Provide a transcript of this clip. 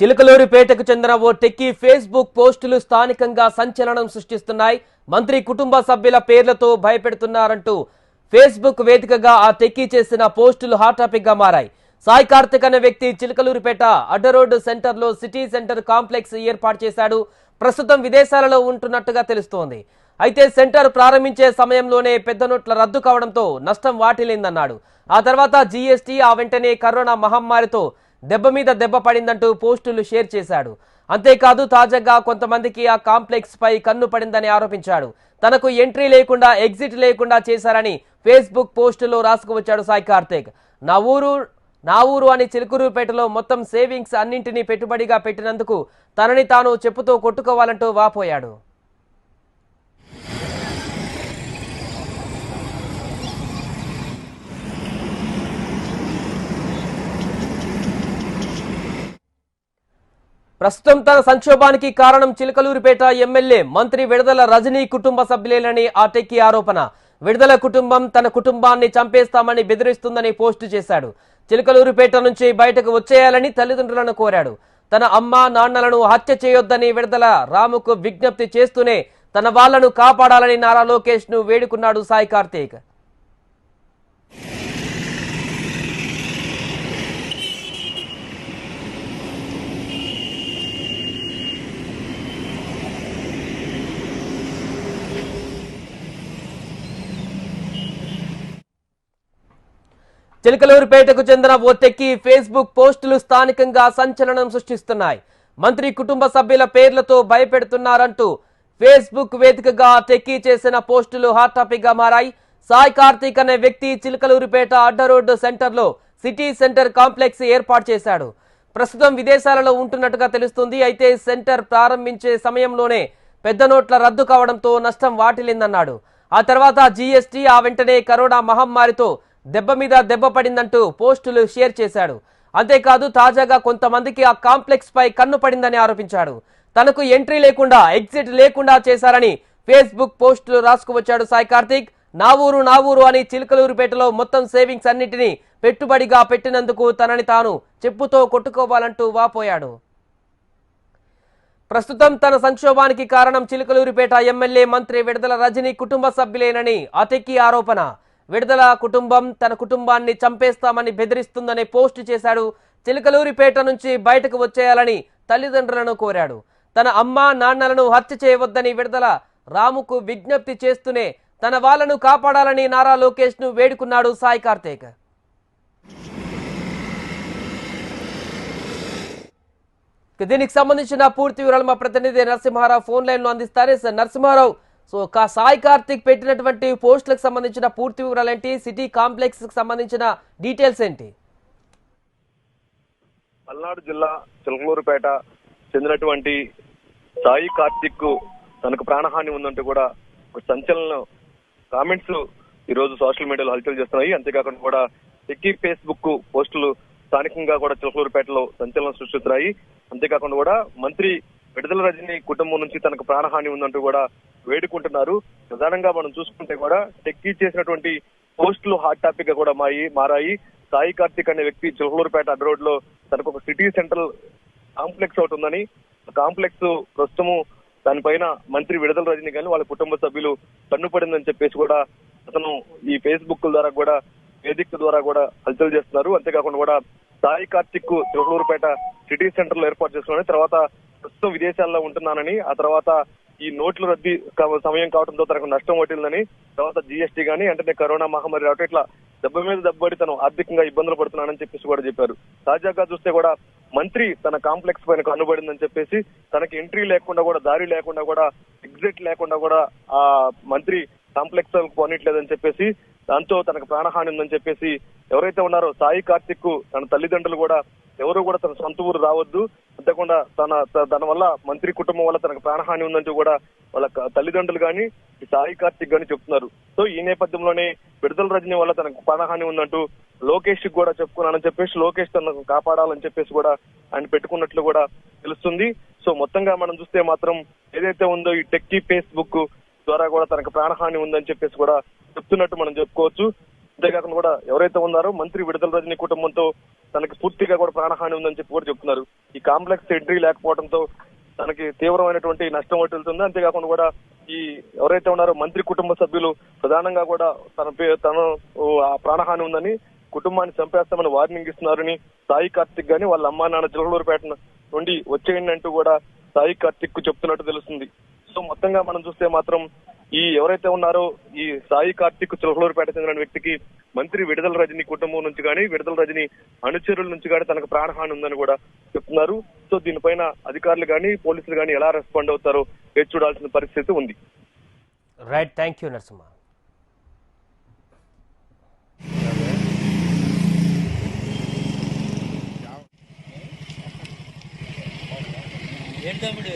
చిలకలూరిపేటకు చెందిన ఓ techie Facebook పోస్టులు స్థానికంగా సంచలనం సృష్టిస్తున్నాయి. మంత్రి కుటుంబ సభ్యుల పేర్లతో భయపెడుతున్నారంటూ ఫేస్బుక్ వేదికగా ఆ టెక్కీ చేసిన పోస్టులు హాట్ టాపిక్గా మారాయి. సాయి కార్తిక్ అనే వ్యక్తి చిలకలూరిపేట అడ్డరోడ్ సెంటర్లో సిటీ సెంటర్ కాంప్లెక్స్ ఏర్పాటు చేశాడు. ప్రస్తుతం విదేశాలలో ఉంటున్నట్టుగా తెలుస్తోంది. అయితే సెంటర్ ప్రారంభించే సమయంలోనే పెద్ద నోట్ల రద్దు కావడంతో నష్టం వాటిల్లిందన్నాడు. ఆ తర్వాత జీఎస్టీ ఆ వెంటనే కరోనా మహమ్మారితో దెబ్బ మీద దెబ్బ పడిందంటూ పోస్టులు షేర్ చేశాడు. అంతేకాదు తాజాగా కొంతమందికి ఆ కాంప్లెక్స్ పై కన్ను పడిందని ఆరోపించాడు. తనకు ఎంట్రీ లేకుండా ఎగ్జిట్ లేకుండా చేశారని ఫేస్బుక్ పోస్టులో రాసుకువచ్చాడు సాయి కార్తీక్. నా ఊరు నా ఊరు అని చిలుకూరుపేటలో మొత్తం సేవింగ్స్ అన్నింటినీ పెట్టుబడిగా పెట్టినందుకు తనని తాను చెప్పుతో కొట్టుకోవాలంటూ వాపోయాడు. ప్రస్తుతం తన సంక్షోభానికి కారణం చిలకలూరిపేట ఎమ్మెల్యే మంత్రి విడుదల రజనీ కుటుంబ సభ్యులేనని ఆటెక్కి ఆరోపణ. విడుదల కుటుంబం తన కుటుంబాన్ని చంపేస్తామని బెదిరిస్తుందని పోస్టు చేశాడు. చిలకలూరిపేట నుంచి బయటకు వచ్చేయాలని తల్లిదండ్రులను కోరాడు. తన అమ్మ నాన్నలను హత్య చేయొద్దని విడుదల రాముకు విజ్ఞప్తి చేస్తూనే తన వాళ్ళను కాపాడాలని నారా లోకేష్ను వేడుకున్నాడు సాయి కార్తీక్. చిలకలూరుపేటకు చెందిన ఓ తెక్కి ఫేస్బుక్ పోస్టులు స్థానికంగా సంచలనం సృష్టిస్తున్నాయి. మంత్రి కుటుంబ సభ్యుల పేర్లతో భయపెడుతున్నారంటూ ఫేస్బుక్ వేదికగా తెక్కి టెక్కీ చేసిన పోస్టులు హాట్ టాపిక్గా మారాయి. సాయి కార్తీక్ అనే వ్యక్తి చిలకలూరుపేట అడ్డ రోడ్డు సెంటర్లో సిటీ సెంటర్ కాంప్లెక్స్ ఏర్పాటు చేశాడు. ప్రస్తుతం విదేశాలలో ఉంటున్నట్టుగా తెలుస్తుంది. అయితే సెంటర్ ప్రారంభించే సమయంలోనే పెద్ద నోట్ల రద్దు కావడంతో నష్టం వాటిల్లిందన్నాడు. ఆ తర్వాత జీఎస్టీ ఆ వెంటనే కరోనా మహమ్మారితో దెబ్బ మీద దెబ్బ పడిందంటూ పోస్టులు షేర్ చేశాడు. అంతేకాదు తాజాగా కొంతమందికి ఆ కాంప్లెక్స్ పై కన్ను పడిందని ఆరోపించాడు. తనకు ఎంట్రీ లేకుండా ఎగ్జిట్ లేకుండా చేశారని ఫేస్బుక్ పోస్టులు రాసుకువచ్చాడు సాయి కార్తిక్. నా ఊరు నా ఊరు అని చిలకలూరుపేటలో మొత్తం సేవింగ్స్ అన్నిటినీ పెట్టుబడిగా పెట్టినందుకు తనని తాను చెప్పుతో కొట్టుకోవాలంటూ వాపోయాడు. ప్రస్తుతం తన సంక్షోభానికి కారణం చిలకలూరుపేట ఎమ్మెల్యే మంత్రి విడుదల రజనీ కుటుంబ సభ్యులేనని అతెక్కి ఆరోపణ. విడుదల కుటుంబం తన కుటుంబాన్ని చంపేస్తామని బెదిరిస్తుందని పోస్టు చేశాడు. చిలకలూరిపేట నుంచి బయటకు వచ్చేయాలని తల్లిదండ్రులను కోరాడు. తన అమ్మ నాన్నలను హత్య చేయవద్దని విడుదల రాముకు విజ్ఞప్తి చేస్తూనే తన వాళ్ళను కాపాడాలని నారా లోకేష్ను వేడుకున్నాడు సాయి కార్తీక్. దీనికి సంబంధించిన పూర్తి వివరాలు మా ప్రతినిధి నరసింహారావు ఫోన్ లైన్లో అందిస్తారు సార్. నరసింహారావు సో కా సాయి కార్తిక్ పెట్టినటువంటి పోస్టులకు సంబంధించిన పూర్తి వివరాలు ఏంటి? సిటీ కాంప్లెక్స్కి సంబంధించిన డీటెయిల్స్ ఏంటి? పల్నాడు జిల్లా చిలకలూరుపేట చెందినటువంటి సాయి కార్తిక్ తనకు ప్రాణహాని ఉందంటూ కూడా ఒక సంచలన కామెంట్స్ ఈ రోజు సోషల్ మీడియాలో హల్చల్ చేస్తున్నాయి. అంతేకాకుండా కూడా టెక్కీ ఫేస్బుక్ పోస్టులు స్థానికంగా కూడా చిలకలూరుపేటలో సంచలనం సృష్టిస్తున్నాయి. అంతేకాకుండా కూడా మంత్రి విడుదల రజని కుటుంబం నుంచి తనకు ప్రాణహాని ఉందంటూ కూడా వేడుకుంటున్నారు. ప్రధానంగా మనం చూసుకుంటే కూడా టెక్కీ చేసినటువంటి పోస్టులు హాట్ టాపిక్గా కూడా మాయి మారాయి. సాయి కార్తిక్ అనే వ్యక్తి చిలకలూరుపేట అడ్ రోడ్లో తనకు ఒక సిటీ సెంట్రల్ కాంప్లెక్స్ ఒకటి ఉందని. కాంప్లెక్స్ ప్రస్తుతము దానిపైన మంత్రి విడుదల రజని కానీ వాళ్ళ కుటుంబ సభ్యులు కన్నుపడిందని చెప్పేసి కూడా అతను ఈ ఫేస్బుక్ ద్వారా కూడా వేదిక ద్వారా కూడా హల్చల్ చేస్తున్నారు. అంతేకాకుండా కూడా సాయి కార్తిక్ చిలకలూరుపేట సిటీ సెంటర్లో ఏర్పాటు చేసుకున్నాను తర్వాత ప్రస్తుతం విదేశాల్లో ఉంటున్నానని ఆ తర్వాత ఈ నోట్ల రద్దీ సమయం కావడంతో తనకు నష్టం పట్టిందని తర్వాత జీఎస్టీ గానీ అంటే కరోనా మహమ్మారి రావటం ఇట్లా దెబ్బ మీద దెబ్బడి తను ఆర్థికంగా ఇబ్బందులు పడుతున్నానని చెప్పేసి కూడా చెప్పారు. తాజాగా చూస్తే కూడా మంత్రి తన కాంప్లెక్స్ పైన కనుబడిందని చెప్పేసి తనకి ఎంట్రీ లేకుండా కూడా దారి లేకుండా కూడా ఎగ్జిట్ లేకుండా కూడా ఆ మంత్రి కాంప్లెక్స్ పోనట్లేదని చెప్పేసి దాంతో తనకు ప్రాణహాని ఉందని చెప్పేసి ఎవరైతే ఉన్నారో సాయి కార్తిక్ తన తల్లిదండ్రులు కూడా ఎవరు కూడా తన సొంత ఊరు రావద్దు. అంతేకాకుండా తన తన వల్ల మంత్రి కుటుంబం వల్ల తనకు ప్రాణహాని ఉందంటూ కూడా వాళ్ళ తల్లిదండ్రులు కానీ సాయి కార్తిక్ గాని చెప్తున్నారు. సో ఈ నేపథ్యంలోనే విడుదల రజని వల్ల తనకు ప్రాణహాని ఉందంటూ లోకేష్కి కూడా చెప్పుకున్నానని చెప్పేసి లోకేష్ తనకు కాపాడాలని చెప్పేసి కూడా ఆయన పెట్టుకున్నట్లు కూడా తెలుస్తుంది. సో మొత్తంగా మనం చూస్తే మాత్రం ఏదైతే ఉందో ఈ టెక్కీ ఫేస్బుక్ ద్వారా కూడా తనకు ప్రాణహాని ఉందని చెప్పేసి కూడా చెప్తున్నట్టు మనం చెప్పుకోవచ్చు. అంతేకాకుండా కూడా ఎవరైతే ఉన్నారో మంత్రి విడుదల రజని కుటుంబంతో తనకి పూర్తిగా కూడా ప్రాణహాని ఉందని చెప్పి కూడా చెప్తున్నారు. ఈ కాంప్లెక్స్ ఎంట్రీ లేకపోవడంతో తనకి తీవ్రమైనటువంటి నష్టం వట్టుతుంది అంతేకాకుండా కూడా ఈ ఎవరైతే ఉన్నారో మంత్రి కుటుంబ సభ్యులు ప్రధానంగా కూడా తన పే- తను ఆ ప్రాణహాని ఉందని కుటుంబాన్ని చంపేస్తామని వార్నింగ్ ఇస్తున్నారని సాయి కార్తిక్ గాని వాళ్ళ అమ్మా నాన్న చిలకలూరుపేట నుండి వచ్చేయండి అంటూ కూడా సాయి కార్తిక్కు చెప్తున్నట్టు తెలుస్తుంది. సో మొత్తంగా మనం చూస్తే మాత్రం ఈ ఎవరైతే ఉన్నారో ఈ సాయి కార్తిక్ చిలకలూరుపేట చెందిన వ్యక్తికి మంత్రి విడుదల రజని కుటుంబం నుంచి కానీ విడుదల రజని అనుచరుల నుంచి కానీ తనకు ప్రాణహాని ఉందని కూడా చెప్తున్నారు. సో దీనిపైన అధికారులు కానీ పోలీసులు కానీ ఎలా రెస్పాండ్ అవుతారో వేచి చూడాల్సిన పరిస్థితి ఉంది. రైట్ థ్యాంక్ యూ నరసింహ ఏంటి తమ్ముడు